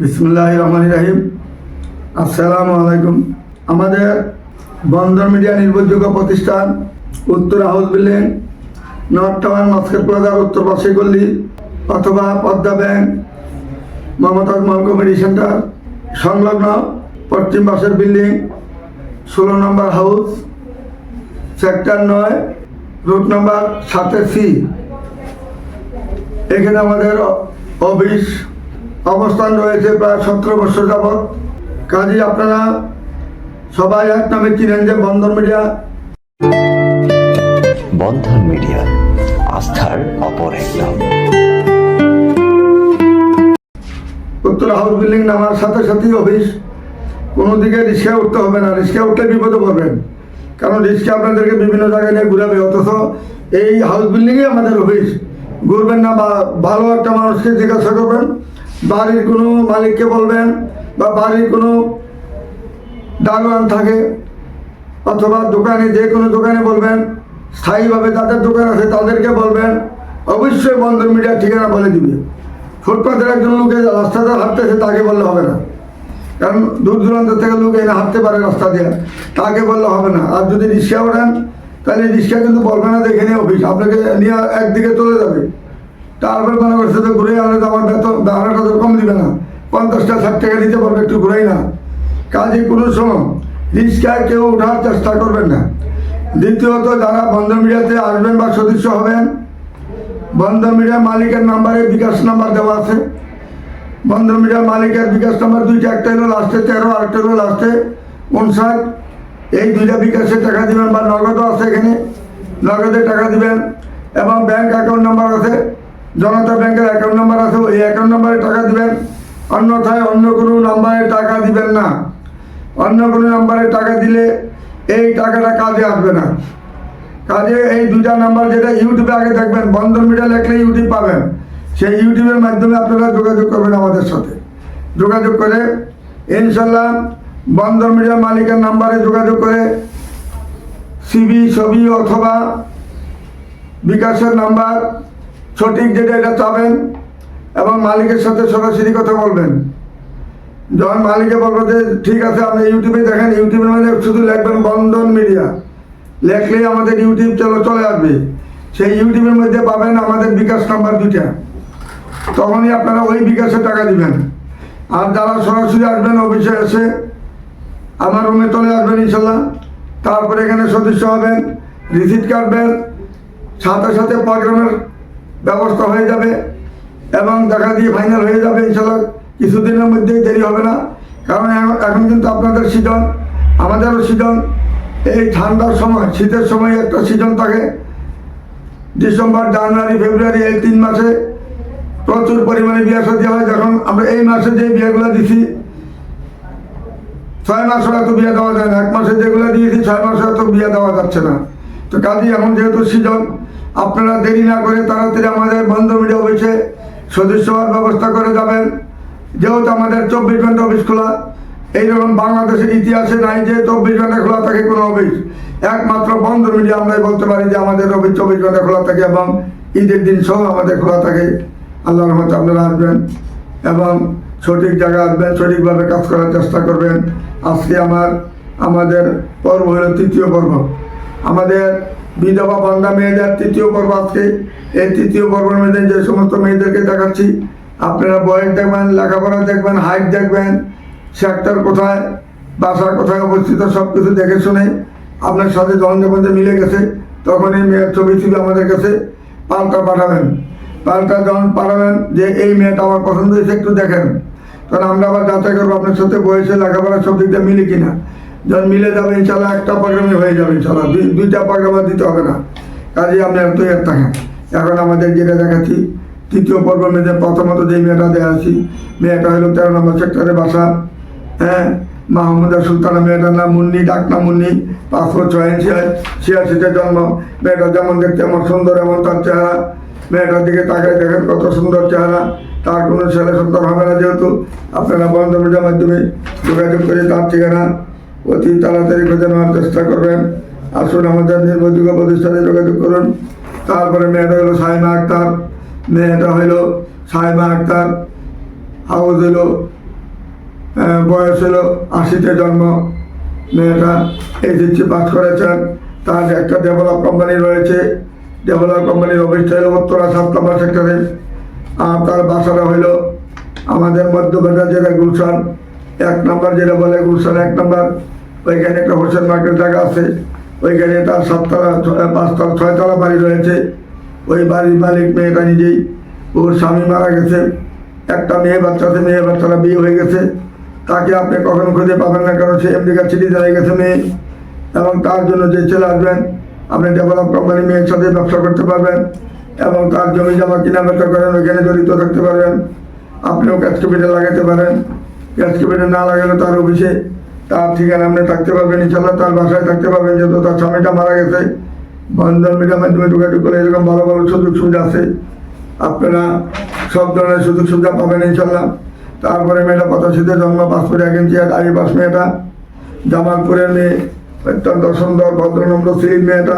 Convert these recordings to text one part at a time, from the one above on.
বিসমুল্লাহ রহমান রাহিম। আসসালামু আলাইকুম আমাদের বন্দর মিডিয়া নির্ভরযোগ্য প্রতিষ্ঠান উত্তর house building, north tower Mascot প্লাজার উত্তর পাশে গল্লি অথবা Padma bank Mumtaz mall comedy center, সংলগ্ন পশ্চিম পাশের বিল্ডিং, ষোলো নম্বর হাউস, সেক্টর নয়, রুট নম্বর সাতে সি। এখানে আমাদের অফিস অবস্থান রয়েছে প্রায় সতেরো বছর যাবৎ। কাজে আপনারা সবাই এক নামে চিনেন যে বন্ধন মিডিয়া। বন্ধন মিডিয়া আস্থার অপর এক নাম। উত্তর হাউস বিল্ডিং নামার সাথে সাথেই অফিস। কোনো দিকে রিক্সা উঠতে হবে না রিক্সা উঠলে বিপদে পড়বেন। কারণ রিক্সা আপনাদেরকে বিভিন্ন জায়গায় নিয়ে ঘুরাবে অথচ এই হাউস বিল্ডিংয়ে আমাদের অফিস। ঘুরবেন না বা ভালো একটা মানুষকে জিজ্ঞাসা করবেন বাড়ির কোনো মালিককে বলবেন বা বাড়ির কোনো দারোয়ান থাকে অথবা দোকানে যে কোনো দোকানে বলবেন, স্থায়ীভাবে যাদের দোকান আছে তাদেরকে বলবেন, অবশ্যই বন্ধন মিডিয়া ঠিকানা বলে দিবে। ফুটপাথের একজন লোকে রাস্তাতে হাঁটতেছে, তাকে বললে হবে না। কারণ দূর দূরান্ত থেকে লোক এনে হাঁটতে পারে রাস্তা দিয়ে। তাকে বললে হবে না। আর যদি রিক্সা ওঠেন, তাহলে রিক্সা কিন্তু বলবে না, দেখে নিয়ে অফিস। আপনাকে নিয়ে একদিকে চলে যাবে। তারপর মনে করছে তো ঘুরে আনলে তো আমার বেতন ভাড়াটা তো কম দিবে না। পঞ্চাশটা ষাট টাকা দিতে পারবে, একটু ঘুরেই না। কাজে কোনো সময় রিক্সায় কেউ ওঠার চেষ্টা করবেন না। দ্বিতীয়ত, যারা বন্ধন মিডিয়াতে আসবেন বা সদস্য হবেন বন্ধন মিডিয়ার মালিকের নাম্বারে বিকাশ নাম্বার দেওয়া আছে। বন্ধন মিডিয়ার মালিকের বিকাশ নাম্বার দুইটা, একটা হলো লাস্টে তেরো আরেকটা হলো লাস্টে উনষাট। এই দুইটা বিকাশে টাকা দিবেন বা নগদও আছে এখানে। নগদে টাকা দিবেন। এবং ব্যাংক অ্যাকাউন্ট নাম্বার আছে জনতা ব্যাংকের অ্যাকাউন্ট নাম্বার আছে, ওই অ্যাকাউন্ট নাম্বারে টাকা দিবেন। অন্যথায় অন্য কোনো নাম্বারে টাকা দিবেন না। অন্য কোনো নাম্বারে টাকা দিলে এই টাকাটা কাজে আসবে না। কাজে এই দুইটা নাম্বার যেটা ইউটিউবে আগে দেখবেন, বন্ধন মিডিয়া লেখলে ইউটিউব পাবেন। সেই ইউটিউবের মাধ্যমে আপনারা যোগাযোগ করবেন আমাদের সাথে। যোগাযোগ করে ইনশাল্লাহ বন্ধন মিডিয়ার মালিকের নাম্বারে যোগাযোগ করে সিবি ছবি অথবা বিকাশের নাম্বার সঠিক যেটা এটা চাবেন এবং মালিকের সাথে সরাসরি কথা বলবেন। যখন মালিকে বলব যে, ঠিক আছে, আপনি ইউটিউবে দেখেন, ইউটিউবের মধ্যে শুধু লিখবেন বন্ধন মিডিয়া। লেখলেই আমাদের ইউটিউব চলে চলে আসবে। সেই ইউটিউবের মধ্যে পাবেন আমাদের বিকাশ নাম্বার দুইটা। তখনই আপনারা ওই বিকাশে টাকা দিবেন। আর যারা সরাসরি আসবেন, অফিসে এসে আমার রুমে চলে আসবেন ইনশাল্লাহ তারপরে এখানে সদস্য হবেন রিসিট কাটবেন, সাথে সাথে প্রোগ্রামের ব্যবস্থা হয়ে যাবে এবং দেখা দিয়ে ফাইনাল হয়ে যাবে ইনশাল্লাহ কিছুদিনের মধ্যেই দেরি হবে না। কারণ এখন- কিন্তু আপনাদের সিজন আমাদেরও সিজন এই ঠান্ডার সময়, শীতের সময় একটা সিজন থাকে। ডিসেম্বর জানুয়ারি ফেব্রুয়ারি এই তিন মাসে প্রচুর পরিমাণে বিয়ে সাথে হয়। যখন আমরা এই মাসে যে বিয়েগুলো দিছি, ছয় মাসও এত বিয়ে দেওয়া যায় না। এক মাসে যেগুলো দিয়েছি, ছয় মাসে এত বিয়ে দেওয়া যাচ্ছে না। তো কাজেই এখন যেহেতু সিজন আপনারা দেরি না করে তাড়াতাড়ি আমাদের বন্ধ মিডিয়া অফিসে সদস্য হওয়ার ব্যবস্থা করে যাবেন। যেহেতু আমাদের চব্বিশ ঘণ্টা অফিস খোলা, এইরকম বাংলাদেশের ইতিহাসে নাই যে চব্বিশ ঘণ্টা খোলা থাকে কোনো অফিস। একমাত্র বন্ধ মিডিয়া আমরাই বলতে পারি যে আমাদের অফিস চব্বিশ ঘণ্টা খোলা থাকে এবং ঈদের দিন সহ আমাদের খোলা থাকে। আল্লাহ রহমতে আপনারা আসবেন এবং সঠিক জায়গায় আসবেন, সঠিকভাবে কাজ করার চেষ্টা করবেন। আজকে আমার, আমাদের পর্ব হলো তৃতীয় পর্ব। আমাদের বিধবা বন্ধা মেয়েদের তৃতীয় পর্ব আজকে। এই তৃতীয় পর্বের মধ্যে যে সমস্ত মেয়েদেরকে দেখাচ্ছি, আপনারা বয়স দেখবেন, লেখাপড়া দেখবেন হাইট দেখবেন সেক্টর কোথায়, বাসা কোথায় অবস্থিত সব কিছু দেখে শুনে আপনার সাথে যখন মিলে গেছে তখন এই মেয়ের ছবি ছবি আমাদের কাছে পাল্টা পাঠাবেন। পাল্টা যখন পাঠাবেন যে, এই মেয়েটা আমার পছন্দ হয়েছে, একটু দেখেন। কারণ আমরা আবার যাচাই করব আপনার সাথে বয়সে লেখাপড়া সব দিকটা মিলে কিনা। যখন মিলে যাবে, ইনশাল্লাহ একটা প্রোগ্রামে হয়ে যাবে, ইনশাল্লাহ। দুই দুইটা প্রোগ্রাম দিতে হবে না। কাজে আপনি এত এর থাকেন। এখন আমাদের যেটা দেখাচ্ছি, তৃতীয় পর্বের মধ্যে প্রথমত যে মেয়েটা দেখাচ্ছি মেয়েটা হলো তেরো নম্বর সেক্টরে বাসা। হ্যাঁ মাহমুদা সুলতানা মেয়েটার নাম মুন্নি, ডাক নাম মুন্নি পাঁচশো ছয়াশি ছিয়াশিতে জন্ম। মেয়েটা যেমন দেখতে এমন সুন্দর, এমন তার চেহারা। মেয়েটার দিকে তাকায় দেখেন কত সুন্দর চেহারা। তার কোনো ছেলে সুন্দর হবে না যেহেতু। আপনারা বন্ধ মিডিয়ার মাধ্যমে যোগাযোগ করে তার ঠিকানা অতি তাড়াতাড়ি খুঁজে নেওয়ার চেষ্টা করবেন। আসুন আমাদের নির্ভরযোগ্য প্রতিষ্ঠানে যোগাযোগ করুন। তারপরে মেয়েটা হলো সাইমা আক্তার। মেয়েটা হলো সাইমা আক্তার। হাউস হলো বয়স হলো আশিতে জন্ম। মেয়েটা এসএসসি পাস করেছেন। তার একটা ডেভেলপ কোম্পানি রয়েছে। ডেভেলপ কোম্পানির অফিসটা হলো উত্তরা সাত নম্বর সেক্টরে। আর তার বাসাটা হইল আমাদের মধ্যপ্রদেশ যেটা গুলশান। এক নম্বর যেটা বলে গুলশান, এক নম্বর। ওইখানে একটা হোসেন মার্কেট জায়গা আছে। ওইখানে তার সাততলা পাঁচতলা, ছয়তলা বাড়ি রয়েছে। ওই বাড়ির মালিক মেয়েটা নিজেই। ওর স্বামী মারা গেছে। একটা মেয়ে বাচ্চা আছে, মেয়ে বাচ্চারা বিয়ে হয়ে গেছে। তাকে আপনি কখনো খুঁজে পাবেন না, কারণ সে আমেরিকার চিঠি হয়ে গেছে মেয়ে। এবং তার জন্য যে ছেলে আসবেন, আপনি ডেভেলপ কোম্পানি মেয়ের সাথে ব্যবসা করতে পারবেন। এবং তার জমি জমা কিনা বেচা করেন, ওইখানে জড়িত থাকতে পারবেন। আপনিও ক্যাশ ক্যাপিটাল লাগাতে পারেন। ক্যাশ ক্যাপিটাল না লাগালে তার অফিসে তার ঠিকানা আপনি থাকতে পারবেন ইনশাল্লাহ তার বাসায় থাকতে পারবেন, যেহেতু তার স্বামীটা মারা গেছে। বন্ধন মিডিয়ার মাধ্যমে যোগাযোগ করে এরকম ভালো ভালো সুযোগ সুবিধা আছে। আপনারা সব ধরনের সুযোগ সুবিধা পাবেন ইনশাল্লাহ তারপরে মেয়েটা পঁচাশিতে জন্ম, পাসপোর্ট ইঞ্চি, এক আই পাস মেয়েটা। জামালপুরের মেয়ে, অত্যন্ত সুন্দর ভদ্রনম্র সিলিম মেয়েটা।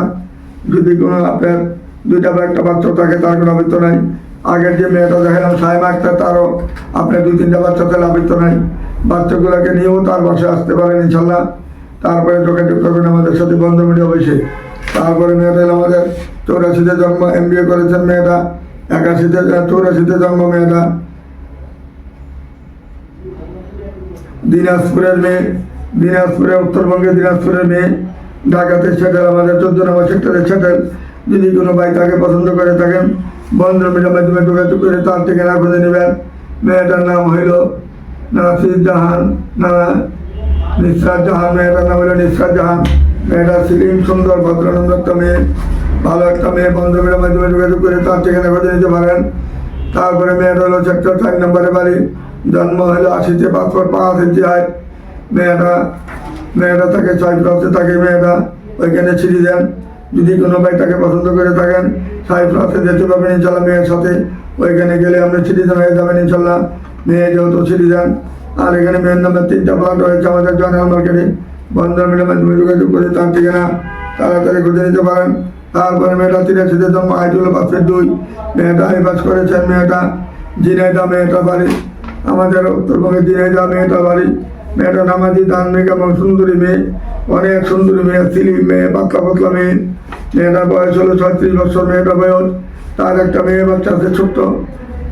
যদি কোনো আপনার দুইটা বা একটা বাচ্চা থাকে, তার কোনো আবৃত্ত নাই। আগের যে মেয়েটা দেখালাম সাহেব আক্তার, তারও আপনার দুই, তিনটা বাচ্চা তাহলে আবৃত্ত নাই। বাচ্চাগুলোকে নিয়েও তার বাসায় আসতে পারেন ইনশাল্লাহ। তারপরে যোগাযোগ করবেন আমাদের সাথে বন্ধ মিডিয়া অফিসে। তারপরে মেয়েটা আমাদের চৌরাশিতে জন্ম এম বি এ করেছেন মেয়েটা। একাশিতে চৌরাশিতে জন্ম মেয়েটা। দিনাজপুরের মেয়ে, দিনাজপুরে উত্তরবঙ্গে দিনাজপুরের মেয়ে। ঢাকাতে সেটেল, আমাদের চোদ্দ নম্বর সেক্টরে সেটেল। যদি কোনো ভাই তাকে পছন্দ করে থাকেন বন্ধ মিডিয়ার মাধ্যমে যোগাযোগ করে তার ঠিকানা খুঁজে নেবেন। মেয়েটার নাম হইল নাসির জাহান না নিসরাত জাহান, মেয়েটার নাম হলো নিসরাত জাহান। মেয়েটা সিলিম সুন্দর, ভদ্রনন্দ একটা মেয়ে, ভালো একটা মেয়ে বন্ধ মিডিয়ার মাধ্যমে যোগাযোগ করে তার ঠিকানা খুঁজে নিতে পারেন। তারপরে মেয়েটা হলো সেক্টর চার নম্বরে বাড়ি, জন্ম হলো আশিতে পাসপোর্ট পাঁচ ইঞ্চি হয় মেয়েটা মেয়েটা তাকে ছয় প্লাসে থাকে, মেয়েটা ওইখানে ছিঁড়ি দেন। যদি কোনো ভাই তাকে পছন্দ করে থাকেন ছয় প্লাসে যেতে পারবেন ইনশাল্লাহ মেয়ের সাথে। ওইখানে গেলে আপনি দেন হয়ে যাবেন ইনশাল্লাহ। যেহেতু ছিঁড়ি দেন আর এখানে মেয়ের নাম্বার তিনটা প্লাট রয়েছে আমাদের জেনারেল মার্কেটে। বন্ধন মাধ্যমে যোগাযোগ করে তার ঠিকানা তাড়াতাড়ি খুঁজে নিতে পারেন। তারপরে মেয়েটা তিরাশিতে জন্ম আইডুল পাঁচের দুই। মেয়েটা আইবাস করেছেন, মেয়েটা জিনাইদা মেয়েটা বাড়ি। আমাদের উত্তরবঙ্গে জিনাইদা মেয়েটা বাড়ি। মেয়েটা নামাজি ধার্মিক এবং সুন্দরী মেয়ে। অনেক সুন্দরী মেয়ে, সিলি মেয়ে, পাতলা পাতলা মেয়ে। মেয়েটার বয়স হলো ছত্রিশ বছর মেয়েটা বয়স তার একটা মেয়ে বাচ্চা আছে ছোট্ট।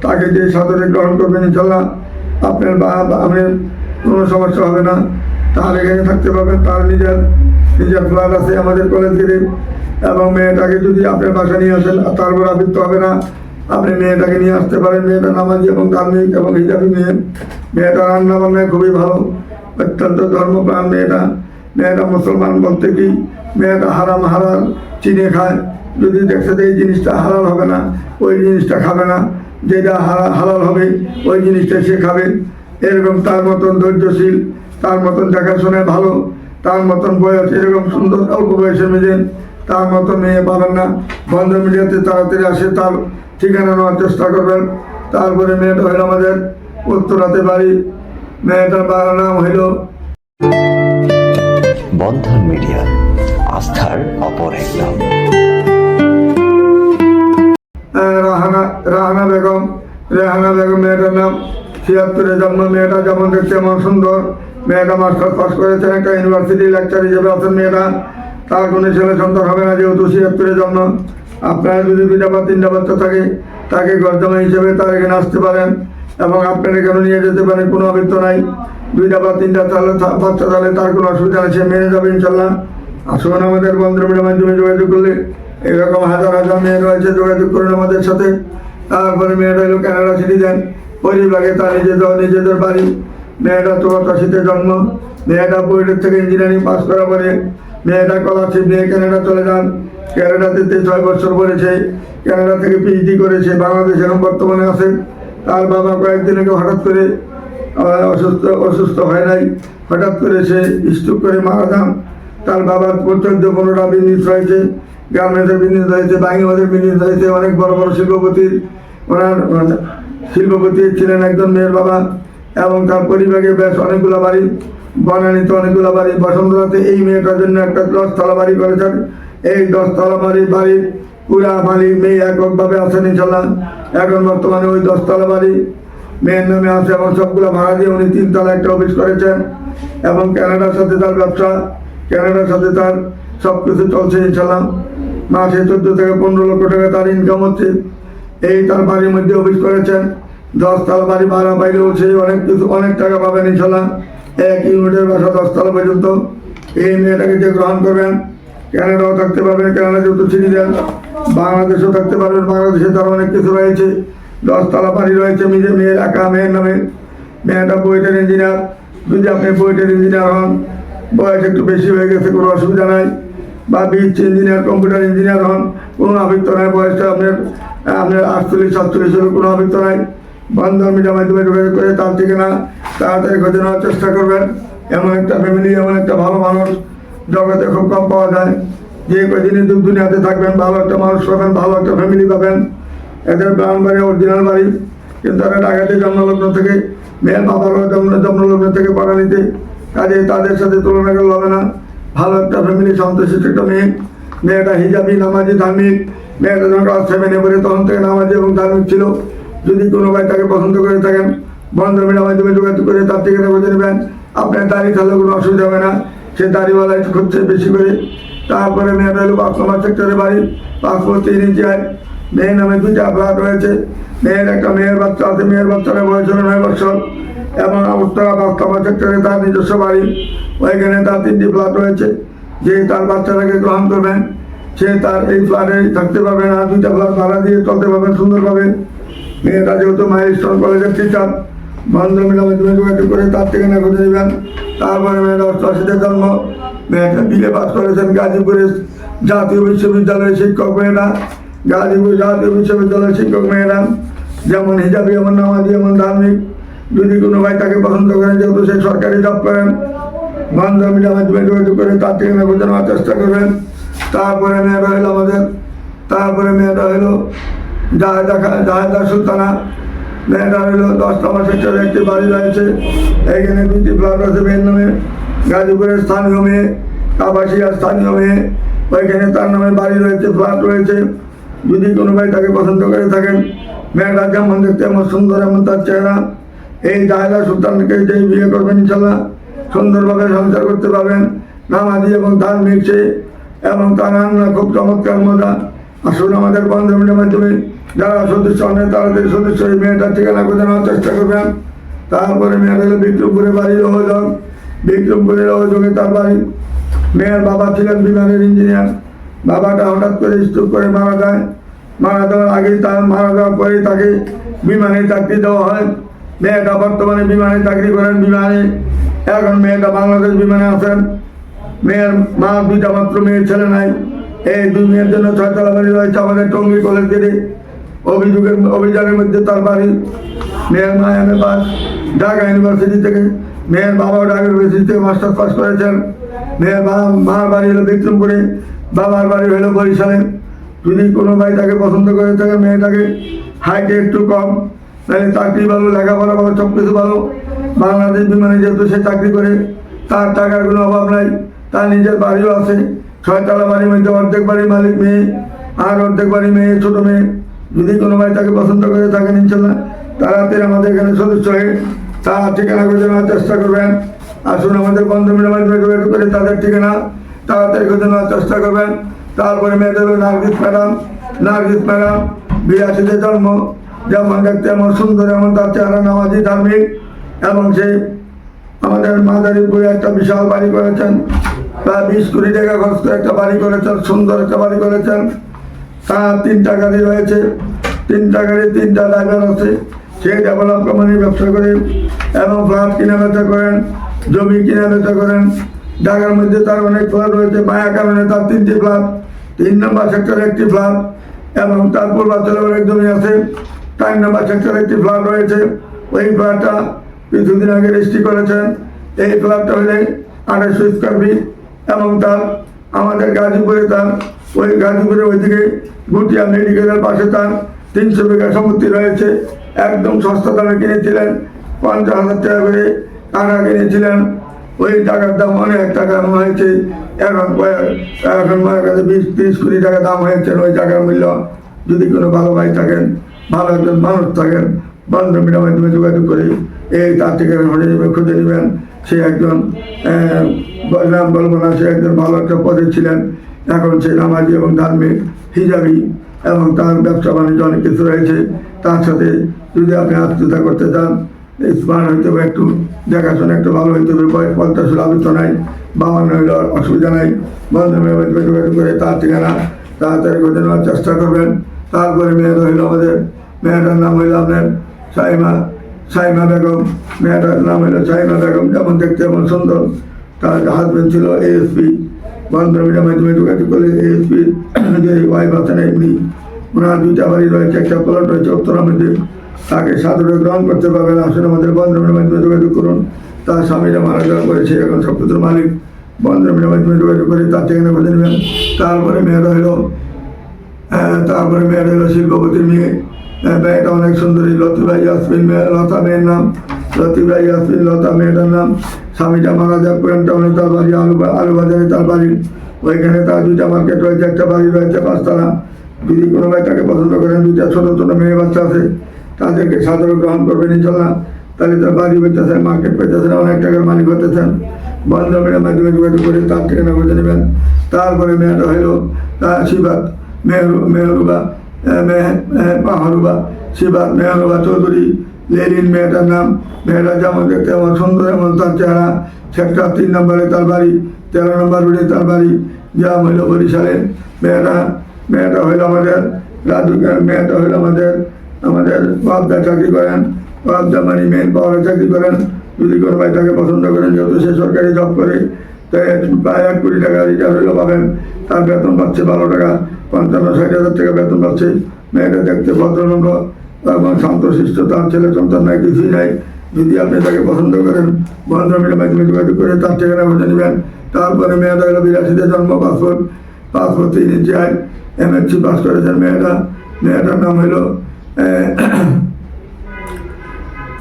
তাকে যে সাদরে গ্রহণ করবেন ইনশাল্লাহ আপনার বা আপনার কোনো সমস্যা হবে না। তার এখানে থাকতে পারবেন, তার নিজের নিজের ফ্ল্যাট আছে আমাদের কলেজ থেকে এবং মেয়েটাকে যদি আপনার বাসা নিয়ে আসেন তারপর আবৃত্ত হবে না, আপনি মেয়েটাকে নিয়ে আসতে পারেন, মেয়েটা নামাজি এবং ধার্মিক এবং হিজাবি মেয়ে। মেয়েটা রান্না বান্নায় খুবই ভালো, অত্যন্ত ধর্মপ্রাণ মেয়েটা। মেয়েটা মুসলমান বলতে কি, মেয়েটা হারাম হারাল চিনে খায়। যদি দেখছে যে এই জিনিসটা হারাল হবে না, ওই জিনিসটা খাবে না। যেটা হালা- হালাল হবে, ওই জিনিসটা সে খাবে। এরকম তার মতন ধৈর্যশীল, তার মতন দেখাশোনায় ভালো, তার মতন বয়স এরকম সুন্দর, অল্প বয়সে মেয়েদের তার মতো মেয়ে পাবেন না। বন্ধ মিডিয়াতে তাড়াতাড়ি আসে, তার ঠিকানা নেওয়ার চেষ্টা করবেন। তারপরে মেয়েটা হলো আমাদের উত্তরাতে বাড়ি। মেয়েটার বাবার নাম হইল বন্ধন মিডিয়া, আস্থার অপর এক নাম রাহানা রাহানা বেগম, রেহানা বেগম মেয়েটার নাম, ছিয়াত্তরে জন্ম, মেয়েটা যেমন দেখতে এমন সুন্দর, মেয়েটা মাস্টার পাস করেছে একটা ইউনিভার্সিটি লেকচার হিসেবে আছেন মেয়েটা। তার কোনো ছেলে সন্তান হবে না, যেহেতু ছিয়াত্তরে জন্ম। আপনার যদি দুইটা বা তিনটা বাচ্চা থাকে, তাকে গর্জমা হিসেবে তার এখানে আসতে পারেন এবং আপনার এখানে নিয়ে যেতে পারেন কোনো আবৃত্ত নাই। দুইটা বা তিনটা তাহলে বাচ্চা তাহলে তার কোনো অসুবিধা সে মেনে যাবে ইনশাল্লাহ। আসুন আমাদের বন্ধুমিলের মাধ্যমে যোগাযোগ করলে। এরকম হাজার হাজার মেয়ে রয়েছে, যোগাযোগ করুন আমাদের সাথে। তারপরে মেয়েরা এলো কানাডা সিটিজেন পরিবারে তার নিজেদের নিজেদের বাড়ি। মেয়েটা চুয়াত্তর জন্ম। মেয়েটা বুয়েটের থেকে ইঞ্জিনিয়ারিং পাস করা পরে মেয়েটা স্কলারশিপ নিয়ে কানাডা চলে যান। কানাডাতে তে ছয় বছর পড়েছে। কানাডা থেকে পিএইচডি করেছে, বাংলাদেশ এখন বর্তমানে আছে। তার বাবা কয়েকদিন আগে হঠাৎ করে অসুস্থ অসুস্থ হয় নাই। হঠাৎ করে সে স্ট্রোক করে মারা যান। তার বাবার চোদ্দ পনেরোটা বিজনেস রয়েছে গার্মেন্টের বিজনেস রয়েছে বাংলাদেশের বিজনেস রয়েছে, অনেক বড় বড় শিল্পপতির, ওনার শিল্পপতি ছিলেন একজন মেয়ের বাবা এবং তার পরিবারে বেশ অনেকগুলো বাড়ি, বনানীতে অনেকগুলো বাড়ি, বসন্তরাতে এই মেয়েটার জন্য একটা দশতলা বাড়ি করেছেন। এই দশতলা বাড়ি, বাড়ির পুরা মালিক মেয়ে এককভাবে আছেন ইনশাল্লাহ। এখন বর্তমানে ওই দশতলা বাড়ি মেয়ের নামে আছে এবং সবগুলো ভাড়া দিয়ে উনি তিনতলা একটা অফিস করেছেন এবং ক্যানাডার সাথে তার ব্যবসা ক্যানাডার সাথে তার সব কিছু চলছে ইনশাল্লাহ মাসে চোদ্দ থেকে পনেরো লক্ষ টাকা তার ইনকাম হচ্ছে। এই তার বাড়ির মধ্যে অফিস করেছেন। দশতলা বাড়ি ভাড়া পাইলেও সে অনেক কিছু, অনেক টাকা পাবেন ইনশাল্লাহ এক ইউনিটের বাসা দশতলা পর্যন্ত। এই মেয়েটাকে যে গ্রহণ করবেন ক্যানাডাও থাকতে পারবেন ক্যানাডা যেহেতু সিটিজেন বাংলাদেশেও থাকতে পারবেন, বাংলাদেশে তার অনেক কিছু রয়েছে। দশতলা বাড়ি রয়েছে মেয়ের একা, মেয়ের নামে। মেয়েটা বুয়েটের ইঞ্জিনিয়ার যদি আপনি বুয়েটের ইঞ্জিনিয়ার হন বয়স একটু বেশি হয়ে গেছে, কোনো অসুবিধা নাই। বা বিচ ইঞ্জিনিয়ার, কম্পিউটার ইঞ্জিনিয়ার হন, কোনো আবৃত্ত নাই, বয়সটা আপনার আপনার আটচল্লিশ, সাতচল্লিশ হলে কোনো আবৃত্ত নাই। বন্ধন মিডিয়া মাধ্যমে যোগাযোগ করে তার ঠিকানা তাড়াতাড়ি খুঁজে নেওয়ার চেষ্টা করবেন। এমন একটা ফ্যামিলি এমন একটা ভালো মানুষ। জগতে খুব কম পাওয়া যায়। যে কদিনই দু দুনিয়াতে থাকবেন, ভালো একটা মানুষ পাবেন, ভালো একটা ফ্যামিলি পাবেন। এদের ব্রাউন বাড়ি, অরিজিনাল বাড়ি। কিন্তু এরা ঢাকাতে জন্মলগ্ন থেকে, মেয়ের বাবারও জন্ম, জন্মলগ্ন থেকে পড়া নিতে কাজে তাদের সাথে তুলনা করলে হবে না। ভালো একটা ফ্যামিলি সন্তোষিত একটা মেয়ে। মেয়েটা হিজাবি, নামাজি, ধার্মিক। মেয়েটা যখন ক্লাস সেভেনে পড়ে, তখন থেকে নামাজি এবং ধার্মিক ছিল। যদি কোনো ভাই তাকে পছন্দ করে থাকেন বন্ধ মিডিয়া মাধ্যমে যোগাযোগ করে তার ঠিকানা বুঝে নেবেন। আপনার দাড়ি থাকলে কোনো অসুবিধা হবে না। সে দাড়িওয়ালাই খুঁজছে বেশি করে। তারপরে মেয়েটা হলো পাঁচ নম্বর সেক্টরে বাড়ি। পাসপোর্ট তিন ইঞ্চি মেয়ের নামে দুইটা ফ্ল্যাট রয়েছে। মেয়ের একটা মেয়ের বাচ্চা আছে, মেয়ের বাচ্চারা বয়স হলো নয় বছর। এবং উত্তরা নম্বর সেক্টরে তার নিজস্ব বাড়ি। ওইখানে তার তিনটি ফ্ল্যাট রয়েছে। যে তার বাচ্চাটাকে গ্রহণ করবেন, সে তার এই ফ্ল্যাটে থাকতে পারবেন আর দুইটা ফ্ল্যাট ভাড়া দিয়ে চলতে পারবেন সুন্দরভাবে। মেয়েটা যেহেতু মাইল স্টোন কলেজের টিচার বন্ধ মিলা মাধ্যমে যোগাযোগ করে তার ঠিকানা খুঁজে নেবেন। তারপরে মেয়েটা অষ্টআশিতে জন্ম। মেয়েটা বিয়ে পাস করেছেন গাজীপুরের জাতীয় বিশ্ববিদ্যালয়ের শিক্ষক মেয়েরা গাজীপুর জাতীয় বিশ্ববিদ্যালয়ের শিক্ষক মেয়েরা, যেমন হিজাবি এমন নামাজি এমন ধার্মিক, যদি কোনো ভাই তাকে পছন্দ করেন যেহেতু সে সরকারি জব করেন বন্ধ মিডিয়া মাধ্যমে করে তার থেকে খুঁজে নেওয়ার চেষ্টা করবেন। তারপরে মেয়েরা হলো আমাদের, তারপরে মেয়েটা হলো জাহেদা সুলতানা। মেয়েটা হলো দশটা নম্বর সেক্টরে একটি বাড়ি রয়েছে, এখানে দুটি ফ্ল্যাট আছে মেয়ের নামে। গাজীপুরের স্থানীয় মেয়ে কাবাসিয়ার স্থানীয় মেয়ে, ওইখানে তার নামে বাড়ি রয়েছে, ফ্ল্যাট রয়েছে। যদি কোনো ভাই তাকে পছন্দ করে থাকেন, মেয়েটা যেমন দেখতে এমন সুন্দর এমন তার চেহারা। এই জাহেদা সুলতানকে যেই বিয়ে করবেন ইনশাল্লাহ, সুন্দরভাবে সংসার করতে পারবেন, নামাজি এবং তার সে, এবং তার রান্না খুব চমৎকার মজা। আসুন আমাদের বন্ধুদের মাধ্যমে যারা সদস্য অনেক তাদের সদস্য এই মেয়েটার ঠিকানা নেওয়ার চেষ্টা করবেন। তারপরে মেয়েটা হলো বিক্রমপুরে বাড়ি রহযোগ বিক্রমপুরে রহযোগে তার বাড়ি। মেয়ের বাবা ছিলেন বিমানের ইঞ্জিনিয়ার। বাবাটা হঠাৎ করে স্ট্রোক করে মারা যায়। মারা যাওয়ার আগে তার মারা যাওয়ার পরে তাকে বিমানে চাকরি দেওয়া হয়। মেয়েটা বর্তমানে বিমানে চাকরি করেন, বিমানে। এখন মেয়েটা বাংলাদেশ বিমানে আছেন। মেয়ের মা দুইটা মাত্র মেয়ের ছেলে নাই। এই দুই মেয়ের জন্য ছয়তলা বাড়ি রয়েছে আমাদের টঙ্গী কলেজ গেটে। অভিযোগের, অভিযানের মধ্যে তার বাড়ি। মেয়ের মা M A pass. Dhaka university থেকে মেয়ের বাবাও ঢাকা ইউনিভার্সিটি থেকে মাস্টার্স পাস করেছেন। মেয়ের মা মার বাড়ি হলো বিক্রমপুরে। বাবার বাড়ি হলো বরিশালে। যদি কোনো ভাই তাকে পছন্দ করে থাকে মেয়েটাকে হাইটে একটু কম, তাহলে চাকরি ভালো, লেখাপড়া ভালো সব কিছু ভালো। বাংলাদেশ বিমানে যেহেতু সে চাকরি করে, তার টাকার কোনো অভাব নাই, তার নিজের বাড়িও আছে। ছয়তলা বাড়ির মধ্যে অর্ধেক বাড়ির মালিক মেয়ে, আর অর্ধেক বাড়ি মেয়ে, ছোটো মেয়ে। যদি কোনো ভাই তাকে পছন্দ করে থাকেন ইনশাল্লাহ। তাড়াতাড়ি আমাদের এখানে সদস্য হয়ে, তার ঠিকানা খুঁজে নেওয়ার চেষ্টা করবেন। আসুন আমাদের বন্ধু মিলে মাধ্যমে যোগাযোগ করে তাদের ঠিকানা তাড়াতাড়ি খুঁজে নেওয়ার চেষ্টা করবেন। তারপরে মেয়েদের হলো নার্গিস ম্যাডাম। নার্গিস ম্যাডাম, বিরাশিতে জন্ম। যেমন দেখতে এমন সুন্দর, এমন তার চেহারা নামাজি, ধার্মিক। এবং সে আমাদের মাদারীপুরে একটা বিশাল বাড়ি করেছেন। প্রায় বিশ কোটি টাকা খরচ করে একটা বাড়ি করেছেন, সুন্দর একটা বাড়ি করেছেন। তার তিনটা গাড়ি রয়েছে। তিনটা গাড়ি তিনটা ড্রাইভার আছে। সে ডেভেলপ কোম্পানির ব্যবসা করে এবং ফ্ল্যাট কিনা বেচা করেন, জমি কিনা বেচা করেন। ঢাকার মধ্যে তার অনেক ফ্ল্যাট রয়েছে মায়া কারণে তার তিনটি ফ্ল্যাট, তিন নম্বর সেক্টরে একটি ফ্ল্যাট এবং তার পূর্বাঞ্চলে অনেক জমি আছে, চার নম্বর সেক্টরে একটি ফ্ল্যাট রয়েছে। ওই ফ্ল্যাটটা কিছুদিন আগে রেজিস্ট্রি করেছেন। এই ফ্ল্যাটটা হলে আড়াইশো স্কোয়ার ফিট এবং তার আমাদের গাজীপুরে তার, ওই গাজীপুরের ওইদিকে গুটিয়া মেডিকেলের পাশে তার তিনশো বিঘা সম্পত্তি রয়েছে। একদম সস্তা দামে কিনেছিলেন, পঞ্চাশ হাজার টাকা করে টাকা কিনেছিলেন। ওই টাকার দাম অনেক টাকা হয়েছে। এখন এখন মনে কাছে বিশ, তিরিশ কোটি টাকা দাম হয়েছে, ওই টাকার মূল্য। যদি কোনো ভালো ভাই থাকেন, ভালো একজন মানুষ থাকেন, বন্ধ মিডিয়ার মাধ্যমে যোগাযোগ করে এই তার থেকে খুঁজে নেবেন খুঁজে নেবেন। সে একজন নাম বলব না, সে একজন ভালো একটা পদে ছিলেন। এখন সে নামাজি এবং ধার্মিক, হিজাবি, এবং তার ব্যবসা বাণিজ্য অনেক কিছু রয়েছে। তার সাথে যদি আপনি আত্মীয়তা করতে চান স্মার্ট হইতে হবে, একটু দেখাশোনা একটু ভালো হইতে হবে, বয়স পঞ্চাশ হলে আবৃত্ত নাই বাবান্ন হইলে, অসুবিধা নাই বন্ধু মেয়ে যোগাযোগ করে তার ঠিকানা তাড়াতাড়ি করে নেওয়ার চেষ্টা করবেন। তারপরে মেয়েটা হইল আমাদের, মেয়েটার নাম হইল আপনার সাইমা সাইমা বেগম, মেয়েটার নাম হইল সাইমা বেগম, যেমন দেখতে যেমন সুন্দর। তার হাজবেন্ড ছিল এএসপি বন্ধু মিডিয়ার মাধ্যমে যোগাযোগ করে এএসপি যে ওয়াইফ আছেন এমনি, ওনার দুইটা বাড়ি রয়েছে, একটা প্লট রয়েছে উত্তরা উত্তরামধ্যে তাকে সাদরে গ্রহণ করতে পারবেন আসলে আমাদের বন্ধনের মাধ্যমে যোগাযোগ করুন। তার স্বামীরা মারা যাওয়ার পরে সে এখন সব কিছুর মালিক। বন্ধনের মাধ্যমে যোগাযোগ করে তার ঠিকানা খুঁজে নেবেন। তারপরে মেয়েরা হলো আহ, তারপরে মেয়ের হলো শিল্পপতির মেয়ে। আহ, মেয়েটা অনেক সুন্দরী। লতিবা ইয়াসমিন মেয়ে লতা মেয়ের নাম। লতিবা ইয়াসমিন লতা মেয়েটার নাম। স্বামীটা মারা যাওয়ার পরে টাউনে তার বাড়ি আলু আলু বাজারে তার বাড়ি। ওইখানে তার দুইটা মার্কেট রয়েছে একটা বাড়ি রয়েছে পাঁচতলা। যদি কোনো ভাই তাকে পছন্দ করেন দুইটা ছোটো ছোটো মেয়ে বাচ্চা আছে তাদেরকে সাদরে গ্রহণ করবেন ইনশাল্লাহ তাহলে তার বাড়ি পেতেছেন মার্কেট পেতেছেন অনেক টাকার মালিক হতেছেন। বন্ধমের মাধ্যমে যোগাযোগ করে তার ঠিকানা খুঁজে নেবেন। তারপরে মেয়েটা হইল তার শিবাত মেহরু মেহরুবা পাহাড়ুবা শিবাত মেহরুবা চৌধুরী লেলিন মেয়েটার নাম, মেয়েটা যেমন দেখতে এমন সুন্দর, এমন তার চেহারা। সেক্টর তিন নম্বরে তার বাড়ি, তেরো নম্বর রোডে তার বাড়ি। যা হইল বরিশালে। মেয়েটা মেয়েটা হইল আমাদের রাজু মেয়েটা হইল আমাদের আমাদের বাবদা চাকরি করেন বাবদা মানে মেন পাওয়ারে চাকরি করেন। যদি কোনো ভাই তাকে পছন্দ করেন, যেহেতু সে সরকারি জব করে তাই প্রায় এক কোটি টাকা রিটায়ার হইলে পাবেন। তার বেতন পাচ্ছে বারো টাকা, পঞ্চান্ন, ষাট হাজার টাকা বেতন পাচ্ছে। মেয়েটা দেখতে ভদ্রনম্র এবং শান্তশিষ্ট তার ছেলে, সন্তান নাই, কিছুই নাই। যদি আপনি তাকে পছন্দ করেন বন্ধ মিলের মাধ্যমে যোগাযোগ করে তার ঠিকানা খুঁজে নেবেন। তারপরে মেয়েটা হলো বিরাশিতে জন্ম, পাসপোর্ট পাসপোর্ট তিন ইঞ্চি এমএসসি পাস করেছেন মেয়েটা। মেয়েটার নাম হলো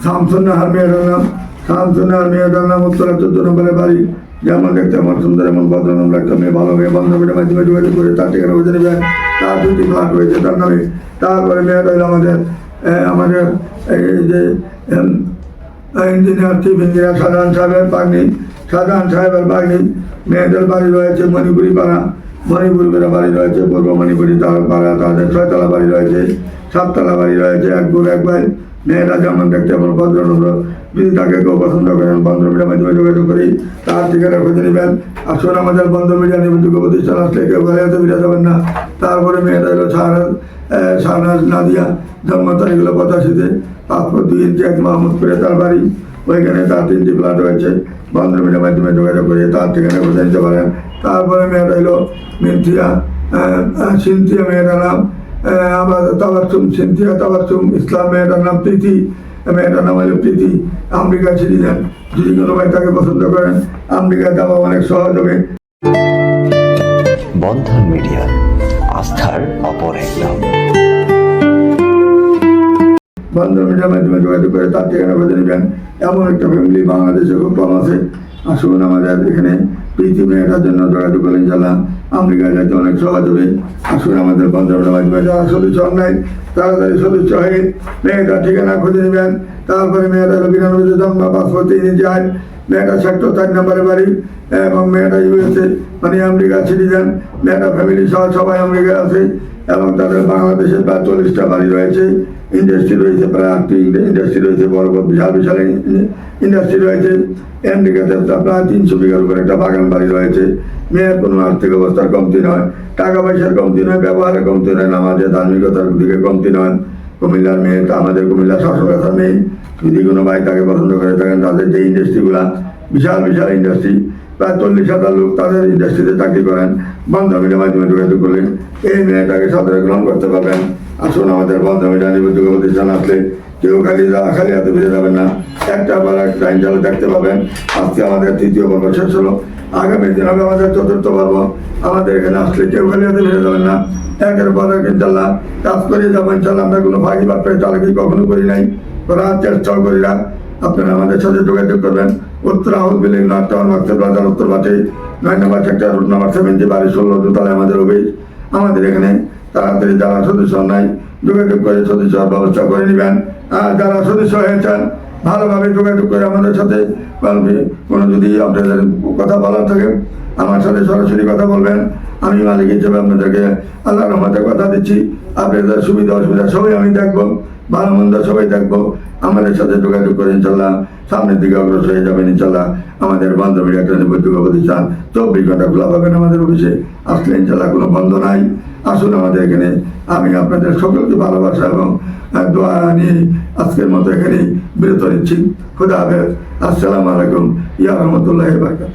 শামসুন্নাহার মেয়েটার নাম শামসুন্নাহার মেয়েটার নাম উত্তরা চোদ্দ নম্বরে বাড়ি। যেমন দেখতে আমার সুন্দর এমন ভদ্র নম্বর একটা মেয়ে, ভালো মেয়ে, বান্ধবীর মাধ্যমে যোগাযোগ করে তার ঠিকানা বুঝে নেবেন তার দুটি ফ্ল্যাট রয়েছে তার নামে। তারপরে মেয়েটা হলো আমাদের আমাদের এই যে ইঞ্জিনিয়ার, চিফ ইঞ্জিনিয়ার সাধারণ সাহেবের বাগনি। সাধারণ সাহেবের বাগনি। মেয়েদের বাড়ি রয়েছে মণিপুরি পাড়া মণিপুরের বাড়ি রয়েছে পূর্ব মণিপুরি পাড়া তাদের ছয়তলা বাড়ি রয়েছে সাততলা বাড়ি রয়েছে এক বোন এক ভাই। মেয়েরা যেমন দেখতে এমন ভদ্রনম্র যদি তাকে কেউ পছন্দ করেন বন্ধ মিডিয়ার মাধ্যমে যোগাযোগ করি তার ঠিকানা খুঁজে নেবেন। আসুন আমাদের বন্ধ মিডিয়া নিবন্ধিত প্রতিষ্ঠান আসলে কেউ গাড়িতে ফিরে যাবেন না। তারপরে মেয়েরা হলো শাহরাজ আহ, শাহনাজ নাদিয়া জন্ম তারিখ হলো পঁচাশিতে। দুই ইঞ্চি এক মাহমুদপুরে তার বাড়ি। ওইখানে তার তিনটি ফ্ল্যাট রয়েছে। বন্ধ মিডিয়ার মাধ্যমে যোগাযোগ করে তার ঠিকানা খুঁজে নিতে পারেন। তারপরে মেয়েটা হলো মিন্থিয়া সিনথিয়া মেয়েটার নাম আবার তাবাসুম সিনথিয়া তাবাসুম ইসলাম মেয়েটার নাম প্রীতি মেয়েটার নাম হলো প্রীতি আমেরিকা সিটিজেন যদি কোনো ভাই তাকে পছন্দ করেন আমেরিকায় যাওয়া অনেক সহজ হবে। বন্ধন মিডিয়া আস্থার অপর এক নাম। বন্ধ মিডিয়ার মাধ্যমে যোগাযোগ করে তার ঠিকানা খুঁজে নেবেন। এমন একটা ফ্যামিলি বাংলাদেশে খুব কম আছে। আসুন আমাদের এখানে প্রীতি মেয়েটার জন্য যোগাযোগ করেন ইনশাল্লাহ আমেরিকা যাইতে অনেক সহজ হবে। আসলে আমাদের বন্ধ বাজবে যারা সদস্য নাই, তাড়াতাড়ি সদস্য হয়ে মেয়েটার ঠিকানা খুঁজে নেবেন। তারপরে মেয়েটা বিরানব্বইতে জন্ম পাসপোর্ট তিনি যায় মেয়েটা সেক্টর চার নম্বরে বাড়ি এবং মেয়েটা ইউএসএ মানে আমেরিকা সিটিজেন। মেয়েটা ফ্যামিলি সহ সবাই আমেরিকায় আছে। এবং তাদের বাংলাদেশে প্রায় চল্লিশটা বাড়ি রয়েছে। ইন্ডাস্ট্রি রয়েছে প্রায় আটটি। ইন্ডাস্ট্রি রয়েছে বড় বড়, বিশাল বিশাল ইন্ডাস্ট্রি রয়েছে। আমেরিকাতে তা প্রায় তিনশো বিঘার উপরে একটা বাগান বাড়ি রয়েছে। মেয়ের কোনো আর্থিক অবস্থার কমতি নয়। টাকা পয়সার কমতি নয়, ব্যবহারের কমতি নয়, নামাজের, ধার্মিকতার দিকে কমতি নয়। কুমিল্লার মেয়ে আমাদের কুমিল্লা শাসনকাথার নেই। যদি কোনো ভাই তাকে পছন্দ করে থাকেন, তাদের যে ইন্ডাস্ট্রিগুলা বিশাল বিশাল ইন্ডাস্ট্রি প্রায় চল্লিশ হাজার লোক তাদের ইন্ডাস্ট্রিতে চাকরি করেন। বন্ধ মিডিয়ার মাধ্যমে যোগাযোগ করলেন। এই মেয়েটাকে সাদরে গ্রহণ করতে পারবেন। আসুন আমাদের বন্ধ মিডিয়া নিবন্ধিত প্রতিষ্ঠান আসলে কেউ খালি খালি হাতে ফিরে যাবেন না। একটা বার একটা ইনশাল্লাহ দেখতে পাবেন। আজকে আমাদের তৃতীয় পর্ব শেষ হলো। আগামী দিন হবে আমাদের চতুর্থ পর্ব। আমাদের এখানে আসলে কেউ খালি হাতে ফিরে যাবেন না। একের পর এক ইনশাল্লাহ কাজ করে যাব। ইনশাল্লাহ আমরা কোনো ফাঁকি বাপ্পে চালাকি কখনো করি নাই। করার চেষ্টাও করি না আপনারা আমাদের সাথে যোগাযোগ করবেন। উত্তর আহুল বিল্ডিং নর্থ টাউন উত্তর পাশে নয় নম্বর রুট নাম্বার সেভেন্টি বাড়ি ষোলো দোতলায় আমাদের অফিস। আমাদের এখানে তাড়াতাড়ি যারা সদস্য নাই, যোগাযোগ করে সদস্য ব্যবস্থা করে নেবেন। আর যারা সদস্য হয়েছেন, ভালোভাবে যোগাযোগ করে আমাদের সাথে কোনো যদি আপনাদের কথা বলার থাকে, আমার সাথে সরাসরি কথা বলবেন। আমি মালিক হিসেবে আপনাদেরকে আল্লাহ রহমতের কথা দিচ্ছি। আপনাদের সুবিধা অসুবিধা সবই আমি দেখব ভালো মন্দ সবাই দেখব। আমাদের সাথে যোগাযোগ করে ইনশাল্লাহ সামনের দিকে অগ্রসর হয়ে যাবেন ইনশাল্লাহ আমাদের বান্ধবীর একটা নিবদ্ধ প্রতিষ্ঠান চব্বিশ ঘণ্টা খোলা পাবেন আমাদের অফিসে। আসলে ইনশাল্লাহ কোনো বন্ধ নাই। আসুন আমাদের এখানে। আমি আপনাদের সকলকে ভালোবাসা এবং দোয়া নিয়ে আজকের মতো এখানে বিরত নিচ্ছি। খুদা হাফেজ। আসসালামু আলাইকুম। ইয়া রহমতুল্লাহ বারকাত